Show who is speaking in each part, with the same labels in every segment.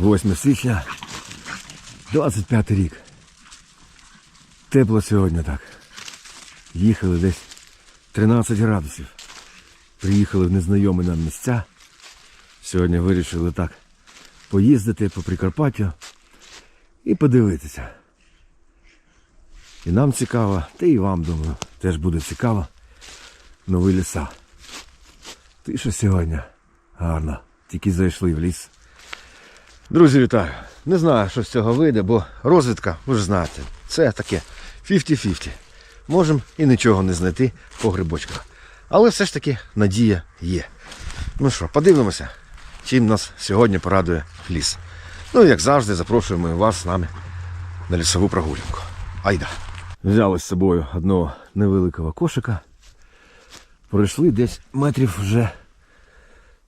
Speaker 1: 8 січня, 25 рік. Тепло сьогодні так. Їхали десь 13 градусів. Приїхали в незнайомі нам місця. Сьогодні вирішили так поїздити по Прикарпаттю і подивитися. І нам цікаво, та і вам, думаю, теж буде цікаво. Нові ліса. Тиша сьогодні. Гарно. Тільки зайшли в ліс. Друзі, вітаю. Не знаю, що з цього вийде, бо розвідка, ви ж знаєте, це таке 50-50. Можемо і нічого не знайти по грибочках. Але все ж таки надія є. Ну що, подивимося, чим нас сьогодні порадує ліс. Ну, і як завжди, запрошуємо вас з нами на лісову прогулянку. Айда. Взяли з собою одного невеликого кошика. Пройшли десь метрів вже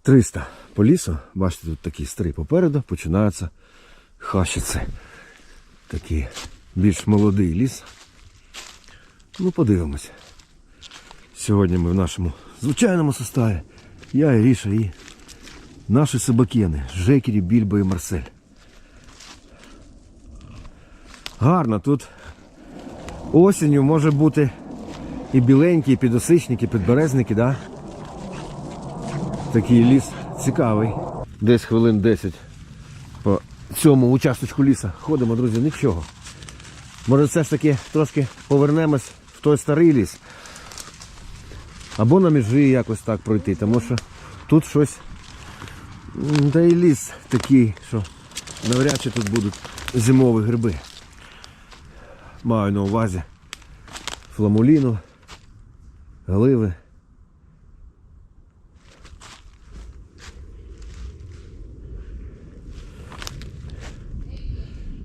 Speaker 1: 300 по лісу. Бачите, тут такі старі попереду починаються хащиці. Такий більш молодий ліс. Ну, подивимося. Сьогодні ми в нашому звичайному составі. Я, Іріша і наші собакени Жекері, Більбо і Марсель. Гарно тут осінню може бути і біленькі, і підосичники, і підберезники, да? Такий ліс цікавий. Десь хвилин 10 по цьому участочку ліса ходимо, друзі, нічого. Може все ж таки трошки повернемось в той старий ліс. Або на межі якось так пройти, тому що тут щось. Та й ліс такий, що навряд чи тут будуть зимові гриби. Маю на увазі фламуліну, гливи.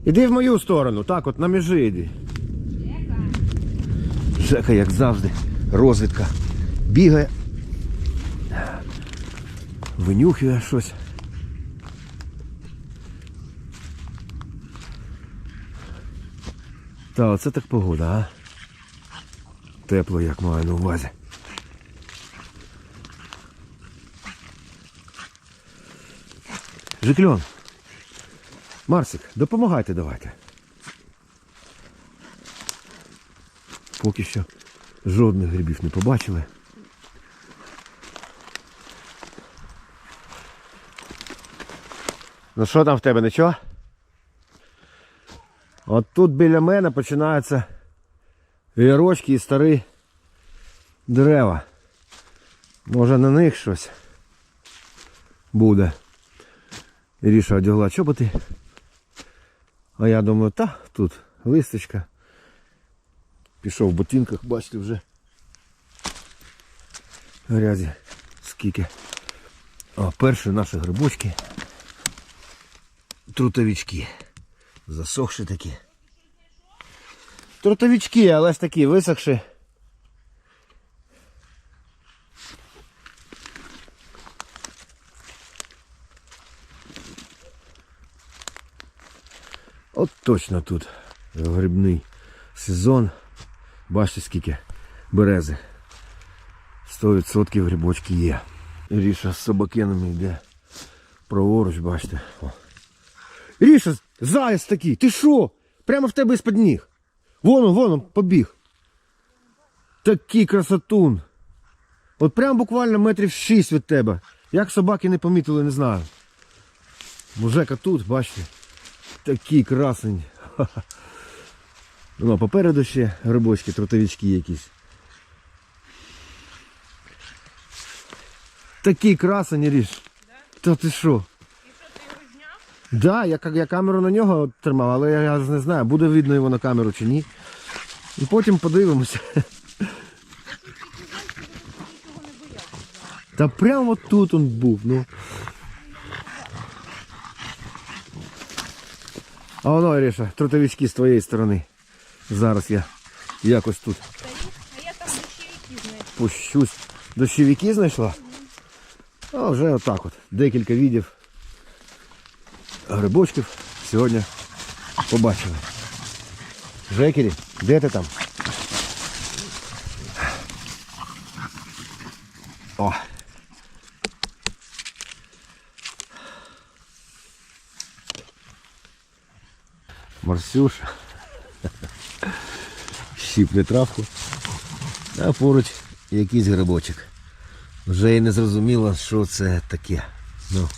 Speaker 1: Іди в мою сторону, так от на межі йди. Жека, як завжди, розвідка. Бігає. Винюхує щось. Та оце так погода, а? Тепло, як маю на увазі. Жикльон. Марсик, допомагайте давайте. Поки що жодних грибів не побачили. Ну що там в тебе, нічого? От тут біля мене починаються вірочки і старі дерева. Може на них щось буде. Іріша одягла чоботи. А я думаю, та тут листочка. Пішов в ботинках, бачите вже. Грязі скільки. О, перші наші грибочки. Трутовички. Засохші такі. Трутовички, але ж такі висохші. От точно тут грибний сезон. Бачите скільки берези. 100% грибочки є. Ріша з собакенами йде праворуч, бачите. О. Ріша, заяць такий, ти що? Прямо в тебе із-під ніг. Вон, он, вон побіг. Такий красотун. От прямо буквально метрів 6 від тебе. Як собаки не помітили, не знаю. Мужека тут, бачите. Такий красень. Ну, а попереду ще грибочки, тротовички якісь. Такий красень, ріж. Та ти що? Да, я, я камеру на нього тримав, але я, я не знаю, буде видно його на камеру чи ні. І потім подивимося. Та прямо тут він був, ну. А воно, Іриша, трутовички з твоєї сторони. Зараз я якось тут пущусь. Дощовики знайшла? А вже отак от. Декілька відів грибочків сьогодні побачили. Жекері, де ти там? О! Марсюша. Щіпле травку. А поруч якийсь грибочок. Вже і не зрозуміло, що це таке. Ну.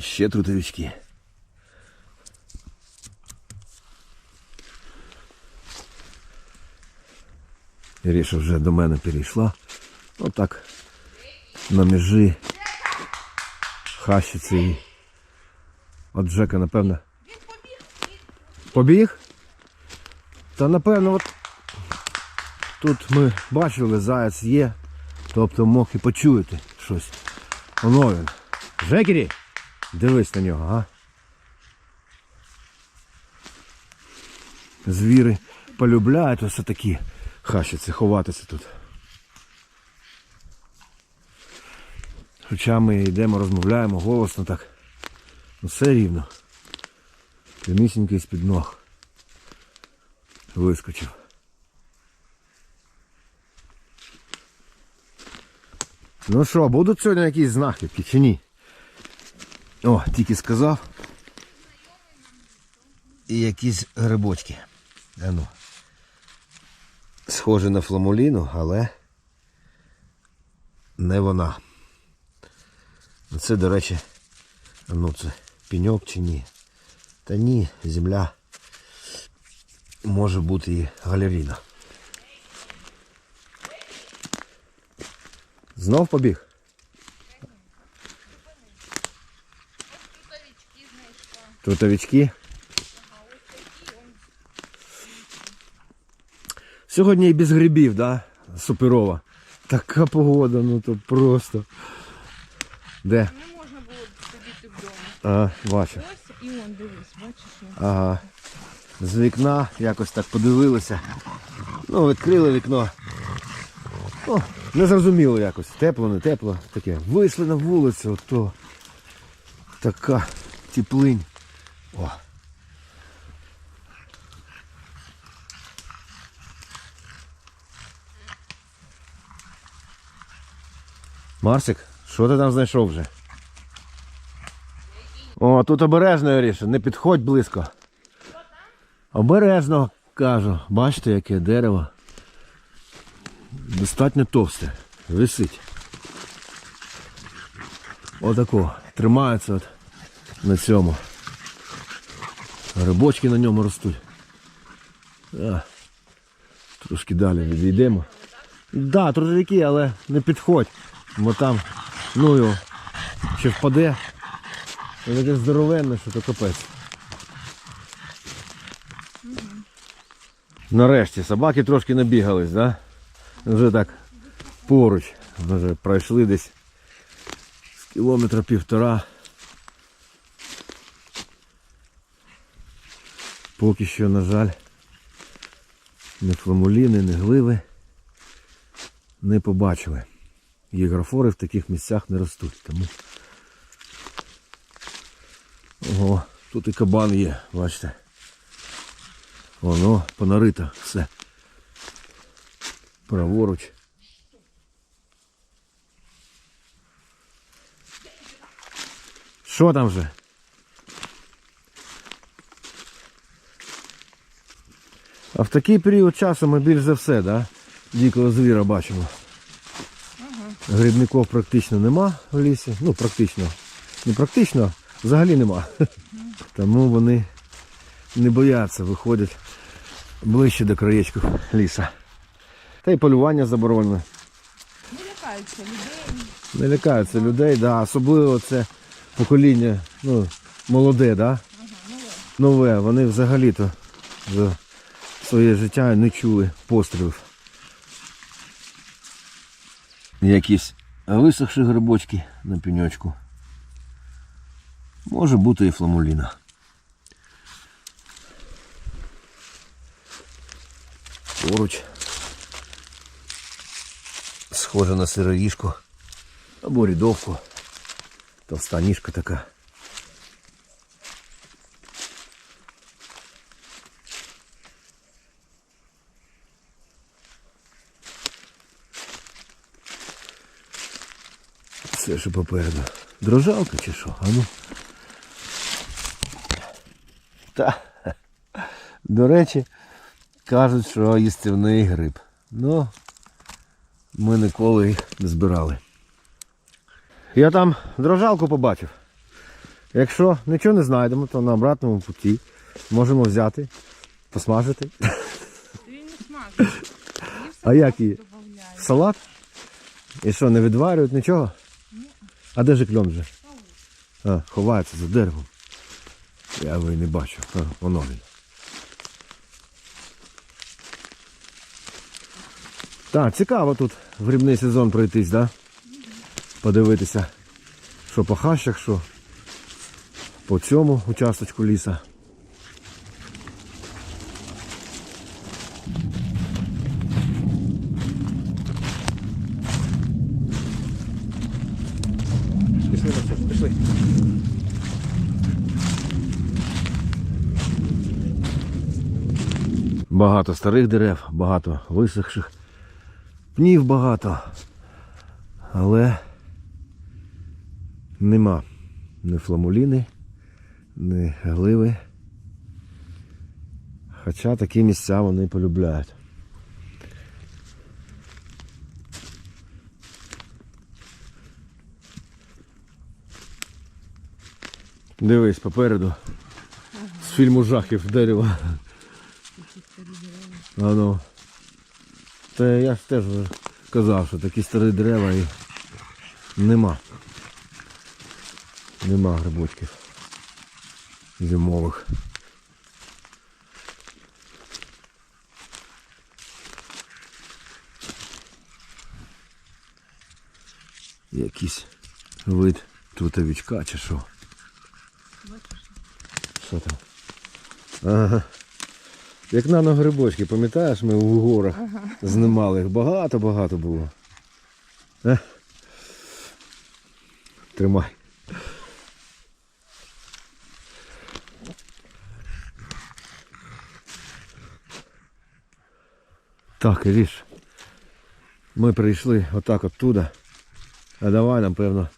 Speaker 1: Ще трутовички. Іріша вже до мене перейшла. Отак. На межі хащиться і. От Джека, напевно. Побіг? Та напевно, от тут ми бачили, заяць є. Тобто мог і почуєте щось. Воно він. Жекері! Дивись на нього, а? Звіри полюбляють ось такі хащиці, ховатися тут. Хоча ми йдемо, розмовляємо голосно так. Ну все рівно. Прямісінький з-під ног. Вискочив. Ну що, будуть сьогодні якісь знахідки чи ні? О, тільки сказав. І якісь грибочки. А ну. Схоже на фламуліну, але не вона. Це, до речі, ну це пеньок чи ні? Та ні, земля може бути і галеріна. Знов побіг?
Speaker 2: Трутовички.
Speaker 1: Сьогодні і без грибів, да? Суперова. Така погода, ну то просто. Де?
Speaker 2: Не можна було сидіти вдома.
Speaker 1: А, бачу.
Speaker 2: І он, дивись, бачиш? он.
Speaker 1: Ага. З вікна якось так подивилися. Ну, відкрили вікно. Ну, не зрозуміло якось. Тепло, не тепло. Таке. Вийшли на вулицю, то така теплинь. О. Марсик, що ти там знайшов вже? О, тут обережно, Оріша, не підходь близько. Обережно, кажу. Бачите, яке дерево. Достатньо товсте. Висить. Отако. Тримається от на цьому. Грибочки на ньому ростуть. А, трошки далі відійдемо. Так, да, тружовики, але не підходь. Бо там, ну його, ще впаде. Він таке здоровенне, що то капець. Нарешті собаки трошки набігались, да? Вже так поруч. Вже пройшли десь з кілометра півтора. Поки що, на жаль, ні фламуліни, ні гливи не побачили. Єгрофори в таких місцях не ростуть. Тому Ого, тут і кабан є, бачите. Воно понарито все. Праворуч. Що там вже? А в такий період часу ми більш за все, да? Дикого звіра бачимо. Грибників практично нема в лісі. Ну, практично. Не практично, взагалі нема. Тому вони не бояться, виходять ближче до краєчків ліса. Та й полювання заборонене.
Speaker 2: Не лякаються людей.
Speaker 1: Не лякаються людей, да, особливо це покоління, ну, молоде, да?
Speaker 2: Ага,
Speaker 1: нове. Вони взагалі-то за своє життя не чули пострілів. Якісь висохші грибочки на пеньочку. Може бути і фламуліна. Поруч. Схоже на сироїжку. Або рядовку. Товста ніжка така. Це що попереду. Дрожалка чи що? А ну. Та. До речі, кажуть, що їстівний гриб. Ну, ми ніколи їх не збирали. Я там дрожалку побачив. Якщо нічого не знайдемо, то на обратному путі можемо взяти, посмажити.
Speaker 2: Він не смажить.
Speaker 1: А як її? В салат? І що, не відварюють нічого? А де же кльон вже? А, ховається за деревом. Я його і не бачу. А, воно він. Так, цікаво тут в грибний сезон пройтись, да? Подивитися, що по хащах, що по цьому участочку ліса. Багато старих дерев, багато висохших, пнів багато. Але нема ні фламуліни, ні гливи. Хоча такі місця вони полюбляють. Дивись попереду. З фільму жахів дерево. А ну. Та я ж теж вже казав, що такі старі дерева і нема. Нема грибочків. Зимових. Якийсь вид трутовичка чи що. Що там? Ага. Як нано-грибочки, пам'ятаєш, ми в горах знімали їх. Багато-багато було. Е? Тримай. Так, Іріш. Ми прийшли отак оттуда. А давай, напевно,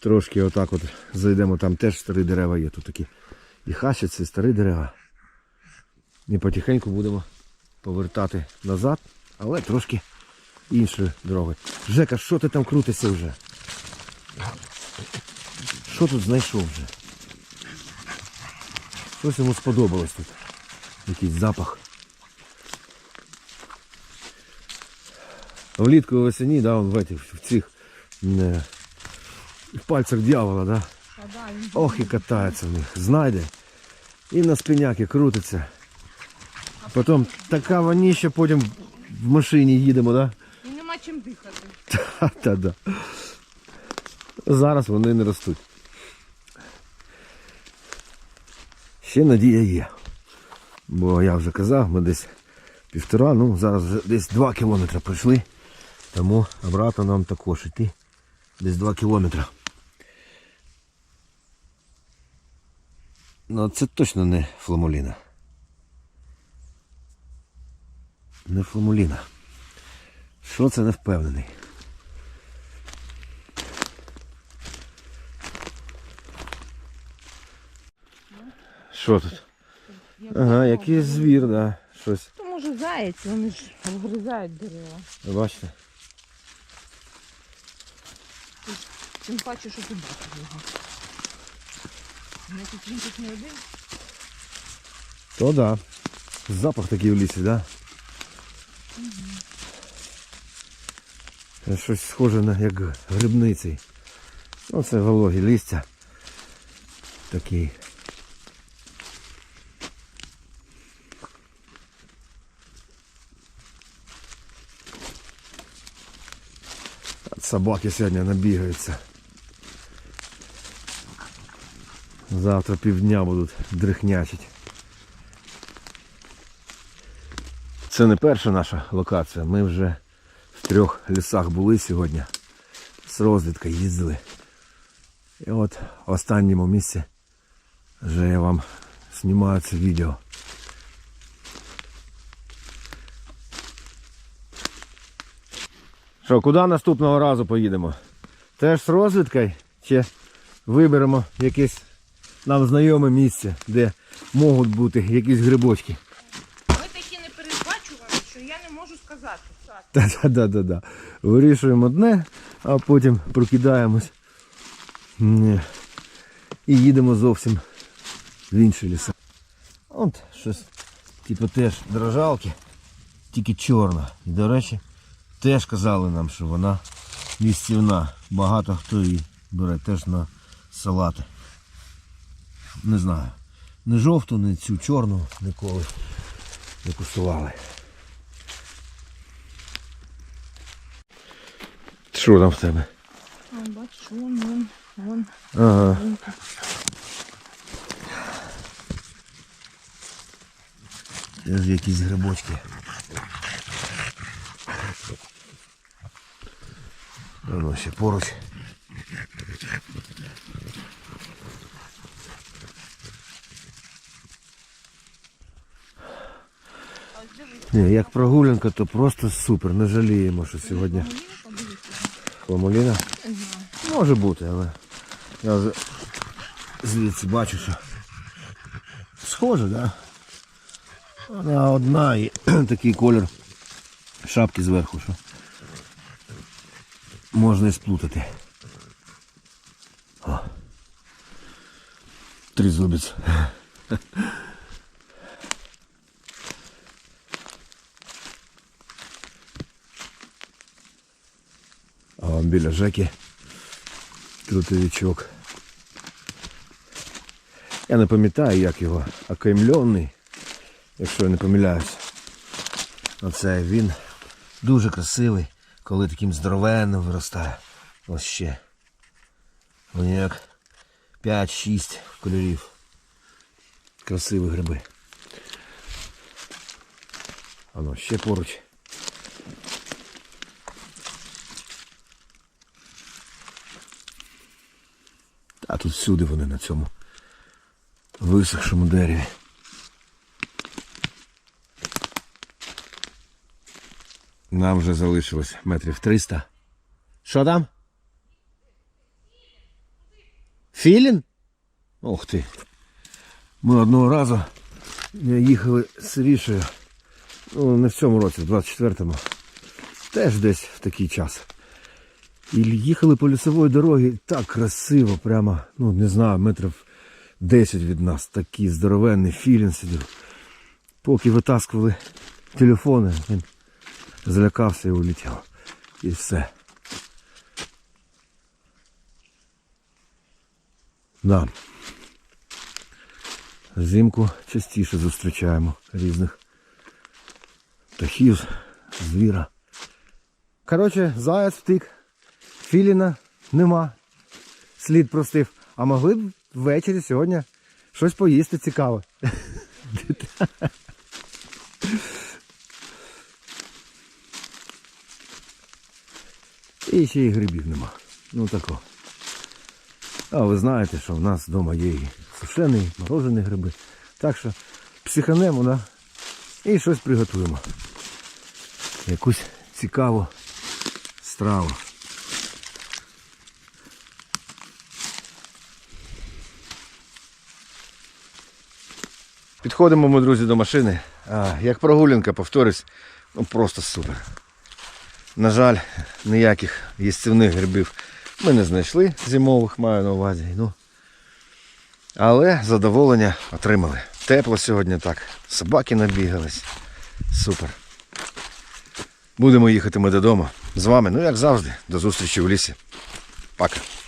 Speaker 1: трошки отак от зайдемо. Там теж старі дерева є. Тут такі і хащаться, і старі дерева. І потихеньку будемо повертати назад, але трошки іншою дорогою. Жека, що ти там крутишся вже? Що тут знайшов вже? Щось йому сподобалось тут. Якийсь запах. Влітку і осені, да, он в, этих, в цих не, в пальцях дьявола, да? Ох і катається в них. Знайде. І на спиняки крутиться. Потім така воніща, потім в машині їдемо, да?
Speaker 2: І нема чим дихати.
Speaker 1: Та, та, да. Зараз вони не ростуть. Ще надія є. Бо я вже казав, ми десь півтора, ну зараз вже десь два кілометри пройшли. Тому обратно нам також йти. Десь два кілометри. Ну це точно не фламуліна. Не фламуліна. Що це не впевнений? Що тут? Ага, якийсь звір, да. Щось.
Speaker 2: То може заєць, вони ж обгризають дерева.
Speaker 1: Ви Бачите?
Speaker 2: Тим паче, що ти бачиш його. Значить, він тут не один.
Speaker 1: То да. Запах такий в лісі, да? Це Щось схоже на як грибниці. Ну це вологі листя. От Собаки сьогодні набігаються. Завтра півдня будуть дрихнячить. Це не перша наша локація. Ми вже в трьох лісах були сьогодні. З розвідка їздили. І от в останньому місці вже я вам знімаю це відео. Що, куди наступного разу поїдемо? Теж з розвідкою? Чи виберемо якесь нам знайоме місце, де можуть бути якісь грибочки.
Speaker 2: Ви такі не передбачувані, що я не можу сказати.
Speaker 1: Та-да-да-да. Вирішуємо одне, а потім прокидаємось. І їдемо зовсім в інші ліси. От щось, типу теж дрожалки, тільки чорна. І, до речі, теж казали нам, що вона місцівна. Багато хто її бере теж на салати. Не знаю. Не жовту, не цю чорну ніколи не куштували. Що там в тебе?
Speaker 2: А, бачиш, вон, вон.
Speaker 1: Ага. Теж якісь грибочки. Воно ще поруч. Ні, як прогулянка, то просто супер. Не жаліємо, що сьогодні
Speaker 2: Знаю.
Speaker 1: Може бути, але я звідси бачу, що схоже, так? Да? Вона одна і такий колір шапки зверху, що можна і сплутати. О. Тризубець. А вон біля Жеки трутовичок. Я не пам'ятаю, як його окаймлений, якщо я не помиляюсь. Оце він дуже красивий, коли таким здоровенним виростає. Ось ще. Вони як 5-6 кольорів. Красиві гриби. Воно ще поруч. А тут всюди вони на цьому висохшому дереві. Нам вже залишилось метрів 300. Що там? Філін? Ух ти. Ми одного разу їхали з Рішею. Ну, не в цьому році, в 24-му. Теж десь в такий час. І їхали по лісовій дорогі так красиво, прямо, ну не знаю, метрів 10 від нас. Такий здоровенний філін сидів. Поки витаскували телефони, він злякався і улетів. І все. Да. Взимку частіше зустрічаємо різних птахів, звіра. Коротше, заяць втік. Філіна нема. Слід простив. А могли б ввечері сьогодні щось поїсти цікаве. І ще й грибів нема. Ну тако. А ви знаєте, що в нас вдома є і сушені, і морожені гриби. Так що психанемо, да? і щось приготуємо. Якусь цікаву страву. Підходимо ми, друзі, до машини. А, як прогулянка, повторюсь, ну просто супер. На жаль, ніяких їстівних грибів ми не знайшли зимових, маю на увазі. Ну, але задоволення отримали. Тепло сьогодні так. Собаки набігались. Супер. Будемо їхати ми додому. З вами, ну як завжди, до зустрічі в лісі. Пока.